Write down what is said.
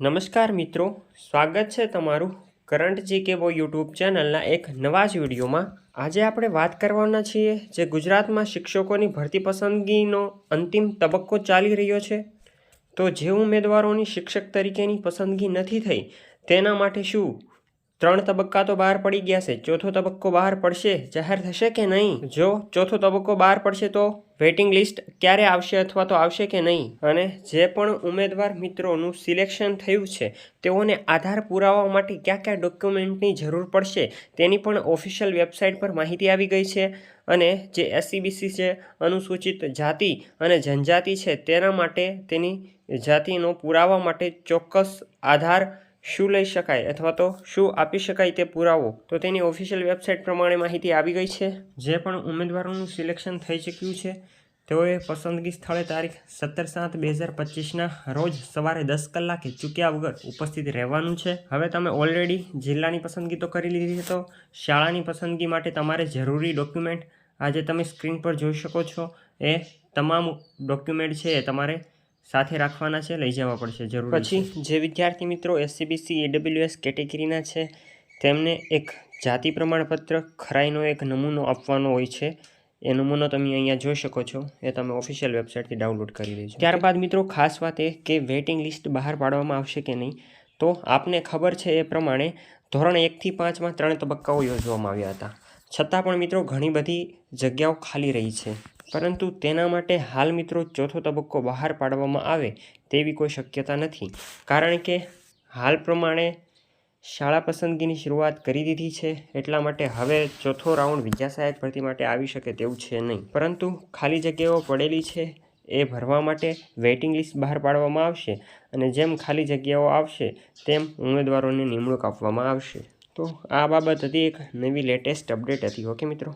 નમસ્કાર મિત્રો, સ્વાગત છે તમારું કરંટ જી કેબો યુટ્યુબ ચેનલના એક નવા જ વિડીયોમાં. આજે આપણે વાત કરવાના છીએ જે ગુજરાતમાં શિક્ષકોની ભરતી પસંદગીનો અંતિમ તબક્કો ચાલી રહ્યો છે. તો જે ઉમેદવારોની શિક્ષક તરીકેની પસંદગી નથી થઈ, તેના માટે શું ત્રણ તબક્કા તો બહાર પડી ગયા છે. ચોથો તબક્કો બહાર પડશે, જાહેર થશે કે નહીં? જો ચોથો તબક્કો બહાર પડશે તો વેઇટિંગ લિસ્ટ ક્યારે આવશે અથવા તો આવશે કે નહીં? અને જે પણ ઉમેદવાર મિત્રોનું સિલેક્શન થયું છે, તેઓને આધાર પુરાવા માટે કયા કયા ડોક્યુમેન્ટની જરૂર પડશે તેની પણ ઓફિશિયલ વેબસાઇટ પર માહિતી આવી ગઈ છે. અને જે એસસીબીસી છે, અનુસૂચિત જાતિ અને જનજાતિ છે, તેના માટે તેની જાતિનો પુરાવા માટે ચોક્કસ આધાર શું લઈ શકાય અથવા તો શું આપી શકાય તે પુરાવો? તો તેની ઓફિશિયલ વેબસાઇટ પ્રમાણે માહિતી આવી ગઈ છે. જે પણ ઉમેદવારોનું સિલેક્શન થઈ ચૂક્યું છે, તેઓએ પસંદગી સ્થળે તારીખ સત્તર સાત બે હજાર પચીસના રોજ સવારે દસ કલાકે ચૂક્યા વગર ઉપસ્થિત રહેવાનું છે. હવે તમે ઓલરેડી જિલ્લાની પસંદગી તો કરી લીધી છે, તો શાળાની પસંદગી માટે તમારે જરૂરી ડોક્યુમેન્ટ આજે તમે સ્ક્રીન પર જોઈ શકો છો. એ તમામ ડોક્યુમેન્ટ છે, એ તમારે સાથે રાખવાના છે લઈ જવા પડશે જરૂર પછી જે વિદ્યાર્થી મિત્રો એસસીબીસી એડબ્લ્યુએસ કેટેગરીના છે તેમને એક જાતિ પ્રમાણપત્ર ખરાઈનો એક નમૂનો આપવાનો હોય છે. એ નમૂનો તમે અહીંયા જોઈ શકો છો. એ તમે ઓફિશિયલ વેબસાઇટથી ડાઉનલોડ કરી લેજો. ત્યારબાદ મિત્રો ખાસ વાત એ કે વેઇટિંગ લિસ્ટ બહાર પાડવામાં આવશે કે નહીં? તો આપને ખબર છે એ પ્રમાણે ધોરણ એકથી પાંચમાં ત્રણ તબક્કાઓ યોજવામાં આવ્યા હતા. છતાં પણ મિત્રો ઘણી બધી જગ્યાઓ ખાલી રહી છે. પરંતુ તેના માટે હાલ મિત્રો ચોથો તબક્કો બહાર પાડવામાં આવે તેવી કોઈ શક્યતા નથી. કારણ કે હાલ પ્રમાણે શાળા પસંદગીની શરૂઆત કરી દીધી છે, એટલા માટે હવે ચોથો રાઉન્ડ વિદ્યા સહાયક ભરતી માટે આવી શકે તેવું છે નહીં. પરંતુ ખાલી જગ્યાઓ પડેલી છે એ ભરવા માટે વેઇટિંગ લિસ્ટ બહાર પાડવામાં આવશે અને જેમ ખાલી જગ્યાઓ આવશે, તેમ ઉમેદવારોને નિમણૂક આપવામાં આવશે. તો આ બાબત હતી એક નવી લેટેસ્ટ અપડેટ હતી, ઓકે મિત્રો?